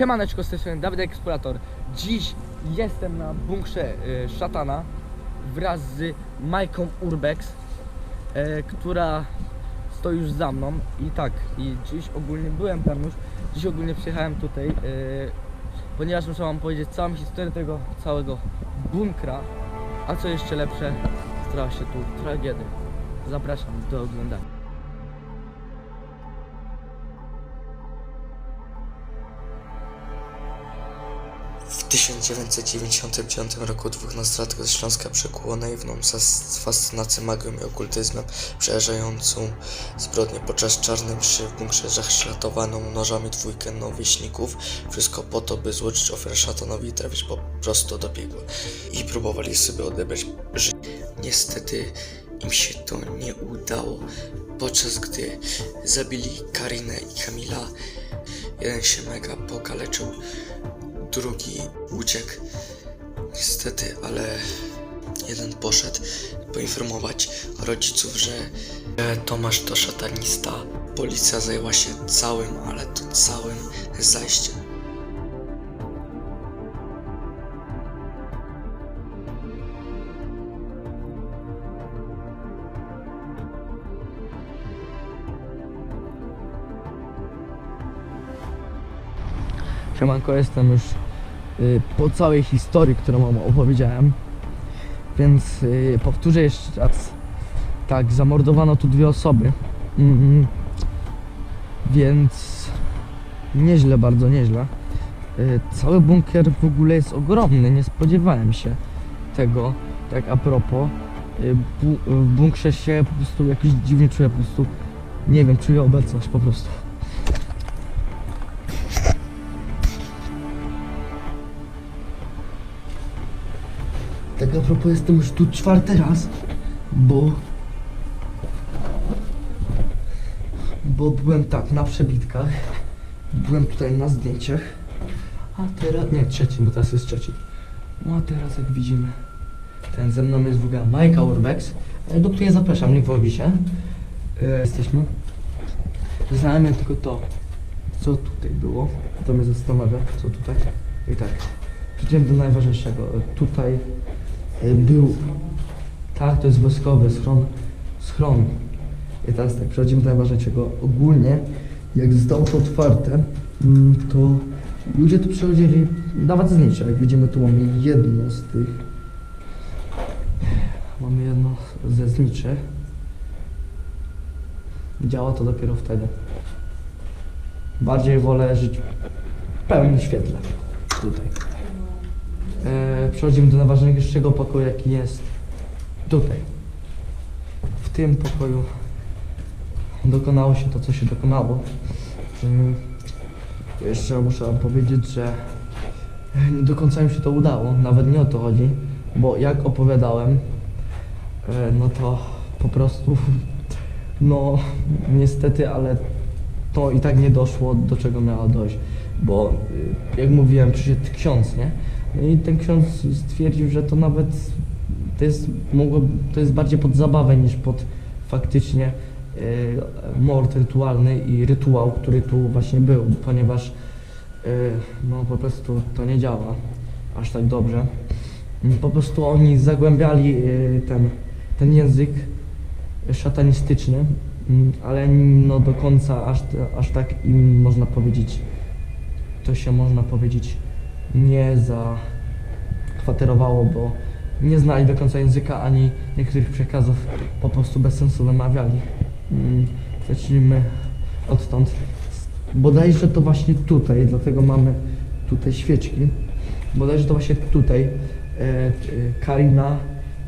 Siemaneczko, z tej strony Dawid Eksplorator. Dziś jestem na bunkrze y, Szatana wraz z Majką Urbex, y, która stoi już za mną. I tak, i dziś ogólnie byłem tam już, dziś ogólnie przyjechałem tutaj, y, ponieważ muszę wam powiedzieć całą historię tego całego bunkra, a co jeszcze lepsze, stała się tu tragedia. Zapraszam do oglądania. W 1995 roku dwóch nastolatków ze Śląska przekuło naiwną fascynację magią i okultyzmem, przerażającą zbrodnię podczas czarnej mszy w bunkrze nożami dwójkę nowieśników. Wszystko po to, by złożyć ofiarę szatanowi i trafić po prostu do piekła. I próbowali sobie odebrać życie. Niestety im się to nie udało, podczas gdy zabili Karinę i Kamila. Jeden się mega pokaleczył, drugi uciekł. Niestety, ale jeden poszedł poinformować rodziców, że Tomasz to szatanista. Policja zajęła się całym, ale to całym zajściem. Siemanko, jestem już y, po całej historii, którą wam opowiedziałem. Więc y, powtórzę jeszcze raz. Tak, zamordowano tu dwie osoby. Mhm. Więc nieźle, bardzo nieźle. Y, cały bunkier w ogóle jest ogromny, nie spodziewałem się tego. Tak a propos, w bunkrze się po prostu jakoś dziwnie czuję, po prostu nie wiem, czuję obecność po prostu. Tak a propos jestem już tu czwarty raz, bo... Bo byłem tak, na przebitkach, byłem tutaj na zdjęciach, a teraz, nie, trzeci, bo teraz jest trzeci. No a teraz jak widzimy, ten ze mną jest w ogóle Majka Urbex, e, do której zapraszam, link w opisie. E, jesteśmy. Znałem tylko to, co tutaj było, to mnie zastanawia, co tutaj. I tak, przejdziemy do najważniejszego. E, Tutaj był, tak, to jest wojskowy schron, schron. I teraz tak, przechodzimy do najważniejszego. Ogólnie, jak zostało to otwarte, mm, to ludzie tu przychodzili dawać znicze. Jak widzimy, tu mamy jedno z tych. Mamy jedno ze zniczy. Działa to dopiero wtedy. Bardziej wolę żyć w pełnym świetle. Tutaj. E, przechodzimy do najważniejszego pokoju, jaki jest tutaj. W tym pokoju dokonało się to, co się dokonało. Jeszcze muszę wam powiedzieć, że nie do końca mi się to udało. Nawet nie o to chodzi, bo jak opowiadałem, e, no to po prostu, no niestety, ale to i tak nie doszło, do czego miało dojść. Bo y, jak mówiłem, przyszedł ksiądz, nie? No i ten ksiądz stwierdził, że to nawet to jest, mogło, to jest bardziej pod zabawę niż pod faktycznie y, mord rytualny i rytuał, który tu właśnie był, ponieważ y, no po prostu to nie działa aż tak dobrze. Po prostu oni zagłębiali y, ten, ten język szatanistyczny, mm, ale no do końca aż, aż tak im można powiedzieć, to się można powiedzieć nie zakwaterowało, bo nie znali do końca języka ani niektórych przekazów po prostu bez sensu wymawiali. Mm, Zacznijmy odtąd. Bodajże to właśnie tutaj, dlatego mamy tutaj świeczki. Bodajże to właśnie tutaj e, e, Karina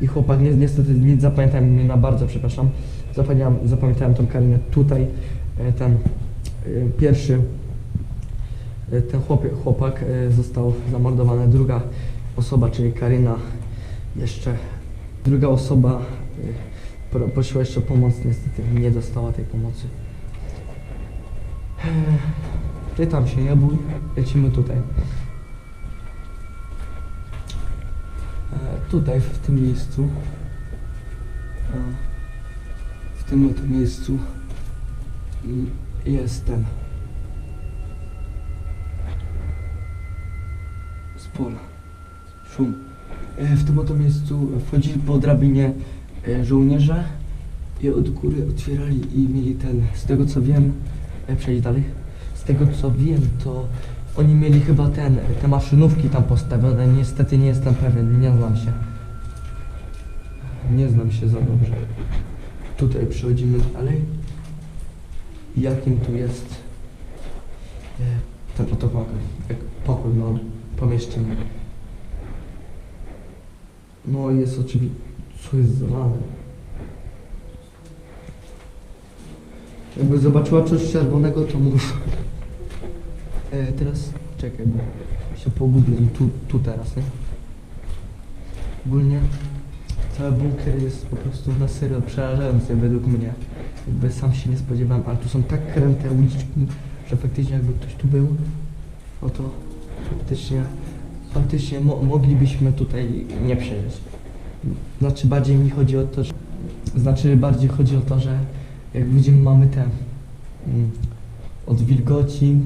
i chłopak, ni- niestety nie zapamiętałem imienia, bardzo przepraszam. Zapomniałem, zapamiętałem tą Karinę tutaj, e, ten pierwszy ten chłopie, chłopak e, został zamordowany. Druga osoba, czyli Karina, jeszcze druga osoba e, pro- prosiła jeszcze o pomoc, niestety nie dostała tej pomocy. E, Ty tam się nie bój, lecimy tutaj. E, Tutaj, w tym miejscu, e, w tym oto miejscu mm, jest ten pola. Szum. E, W tym oto miejscu wchodzili po drabinie e, żołnierze i od góry otwierali i mieli ten, z tego co wiem, e, przejdź dalej, z tego co wiem, to oni mieli chyba ten, te maszynówki tam postawione, niestety nie jestem pewien, nie znam się. Nie znam się za dobrze. Tutaj przechodzimy dalej. Jakim tu jest ten oto pokój? Pokój, no, pomieszczenie. No jest oczywiście, co jest zalane. Jakby zobaczyła coś czerwonego, to mów. E, teraz czekaj, bo się pogubię tu, tu teraz, nie? Ogólnie cały bunkier jest po prostu na serio przerażający według mnie. Jakby sam się nie spodziewałem, ale tu są tak kręte uliczki, że faktycznie jakby ktoś tu był, no faktycznie, faktycznie mo moglibyśmy tutaj nie przeżyć. Znaczy bardziej mi chodzi o to, że, znaczy bardziej chodzi o to, że jak widzimy mamy te mm, od wilgoci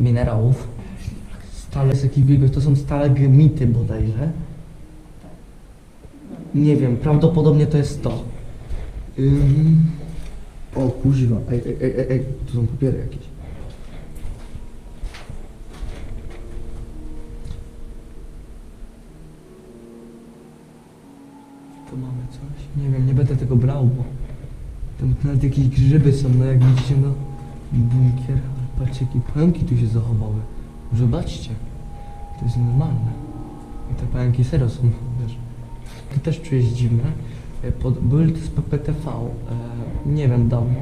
minerałów. Stale jest jakiś wilgoć, to są stalagmity bodajże. Nie wiem, prawdopodobnie to jest to. Ym... O kuźwa, ej, ej, ej, ej, tu są papiery jakieś. Mamy coś? Nie wiem, nie będę tego brał, bo tam nawet jakieś grzyby są, no jak widzicie, no bunkier. Ale patrzcie, jakie pająki tu się zachowały. Zobaczcie, to jest normalne. I te pająki serio są, wiesz. To też czuję dziwne. Pod, były to z PPTV, e, nie wiem, dawno.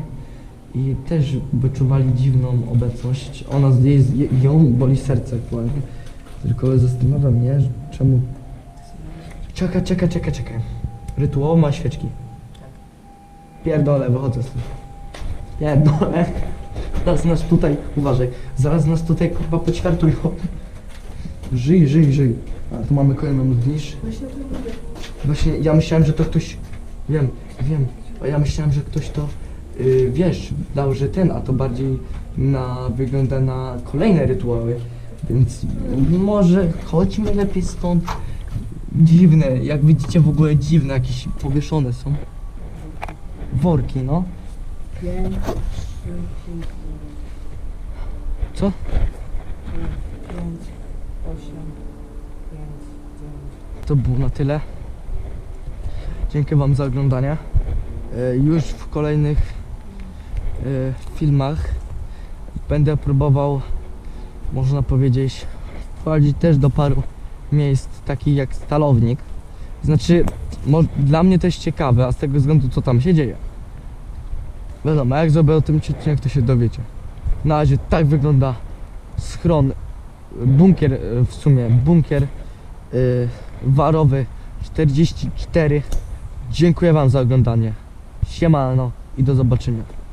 I też wyczuwali dziwną obecność. Ona, jej, ją boli serce aktualnie. Tylko zastanawia mnie, czemu... Czekaj, czekaj, czekaj, czekaj. Rytuał ma świeczki. Pierdolę, wychodzę stąd. Pierdolę. Zaraz nas tutaj, uważaj, zaraz nas tutaj kurwa poćwiartują. Żyj, żyj, żyj. A tu mamy kolejną znisz. Właśnie ja myślałem, że to ktoś. Wiem, wiem. A ja myślałem, że ktoś to yy, wiesz, dał, że ten, a to bardziej na wygląda na kolejne rytuały. Więc może chodźmy lepiej stąd. Dziwne, jak widzicie w ogóle dziwne, jakieś powieszone są. Worki, no. Co? pięć, osiem, pięć, dziewięć. To było na tyle. Dziękuję Wam za oglądanie. E, Już w kolejnych e, filmach będę próbował, można powiedzieć, wchodzić też do paru miejsc takich jak stalownik. Znaczy, dla mnie to jest ciekawe, a z tego względu co tam się dzieje. Wiadomo, jak zrobię o tym odcinek, to się dowiecie. Na razie tak wygląda schron, bunkier e, w sumie, bunkier y, warowy 44. Dziękuję Wam za oglądanie. Siemano i do zobaczenia.